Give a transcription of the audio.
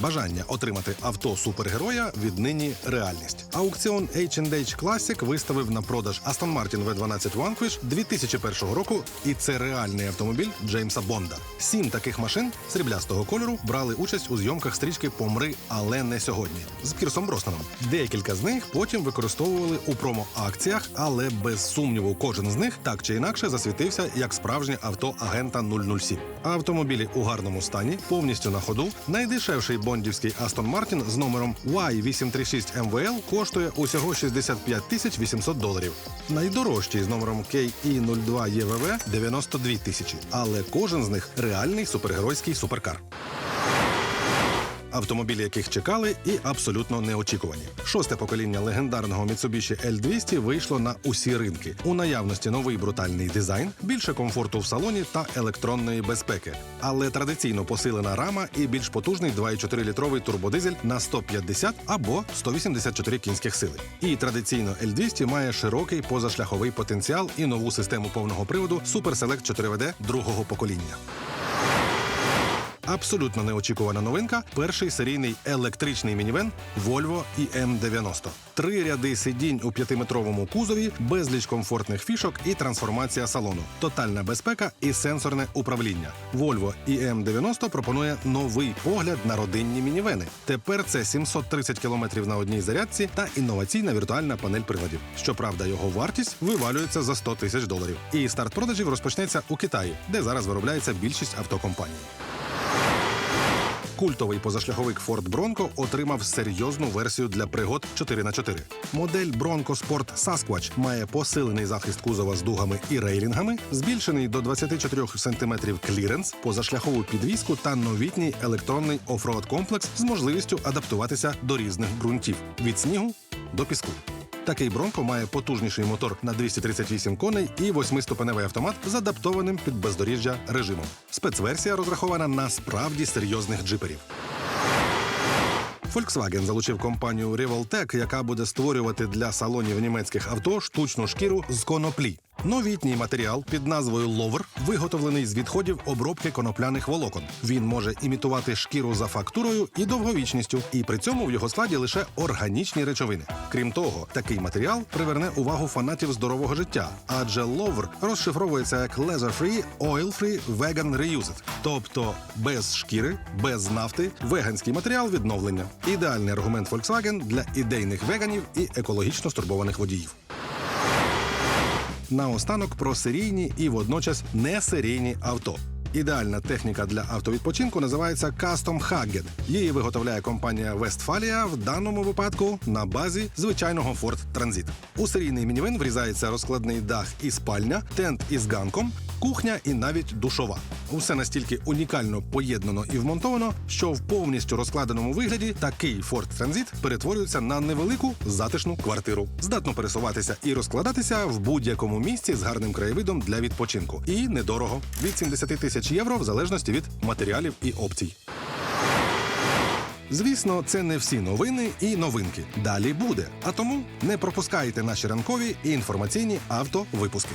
Бажання отримати авто супергероя віднині реальність. Аукціон H&H Classic виставив на продаж Aston Martin V12 Vanquish 2001 року, і це реальний автомобіль Джеймса Бонда. Сім таких машин сріблястого кольору брали участь у зйомках стрічки Помри, але не сьогодні з Пірсом Броснаном. Декілька з них потім використовували у промо-акціях, але без сумніву, кожен з них так чи інакше засвітився як справжнє авто агента 007. Автомобілі у гарному стані, повністю на ходу. Найдешевший бондівський Астон Мартін з номером Y836 MVL коштує усього 65 тисяч 800 доларів. Найдорожчий з номером KE02 EVV – 92 тисячі. Але кожен з них реальний супергеройський суперкар. Автомобілі, яких чекали, і абсолютно неочікувані. Шосте покоління легендарного Mitsubishi L200 вийшло на усі ринки. У наявності новий брутальний дизайн, більше комфорту в салоні та електронної безпеки. Але традиційно посилена рама і більш потужний 2,4-літровий турбодизель на 150 або 184 кінських сили. І традиційно L200 має широкий позашляховий потенціал і нову систему повного приводу Super Select 4WD другого покоління. Абсолютно неочікувана новинка перший серійний електричний мінівен Volvo EM90. Три ряди сидінь у п'ятиметровому кузові, безліч комфортних фішок і трансформація салону, тотальна безпека і сенсорне управління. Volvo EM90 пропонує новий погляд на родинні мінівени. Тепер це 730 км на одній зарядці та інноваційна віртуальна панель приладів. Щоправда, його вартість вивалюється за 100 тисяч доларів. І старт продажів розпочнеться у Китаї, де зараз виробляється більшість автокомпаній. Культовий позашляховик Ford Bronco отримав серйозну версію для пригод 4х4. Модель Bronco Sport Sasquatch має посилений захист кузова з дугами і рейлінгами, збільшений до 24 см кліренс, позашляхову підвіску та новітній електронний офроад комплекс з можливістю адаптуватися до різних ґрунтів від снігу до піску. Такий Бронко має потужніший мотор на 238 коней і восьмиступеневий автомат з адаптованим під бездоріжжя режимом. Спецверсія розрахована на справді серйозних джиперів. Volkswagen залучив компанію Revoltech, яка буде створювати для салонів німецьких авто штучну шкіру з коноплі. Новітній матеріал під назвою Lover виготовлений з відходів обробки конопляних волокон. Він може імітувати шкіру за фактурою і довговічністю, і при цьому в його складі лише органічні речовини. Крім того, такий матеріал приверне увагу фанатів здорового життя, адже Lover розшифровується як Leather-Free, Oil-Free, Vegan Reused, тобто без шкіри, без нафти, веганський матеріал відновлення. Ідеальний аргумент Volkswagen для ідейних веганів і екологічно стурбованих водіїв. Наостанок про серійні і водночас несерійні авто. Ідеальна техніка для автовідпочинку називається Custom Hagged. Її виготовляє компанія Westfalia в даному випадку на базі звичайного Ford Transit. У серійний мінівен врізається розкладний дах і спальня, тент із ганком, кухня і навіть душова. Усе настільки унікально поєднано і вмонтовано, що в повністю розкладеному вигляді такий Ford Transit перетворюється на невелику затишну квартиру. Здатно пересуватися і розкладатися в будь-якому місці з гарним краєвидом для відпочинку. І недорого від 70 тисяч євро в залежності від матеріалів і опцій. Звісно, це не всі новини і новинки. Далі буде. А тому не пропускайте наші ранкові і інформаційні автовипуски.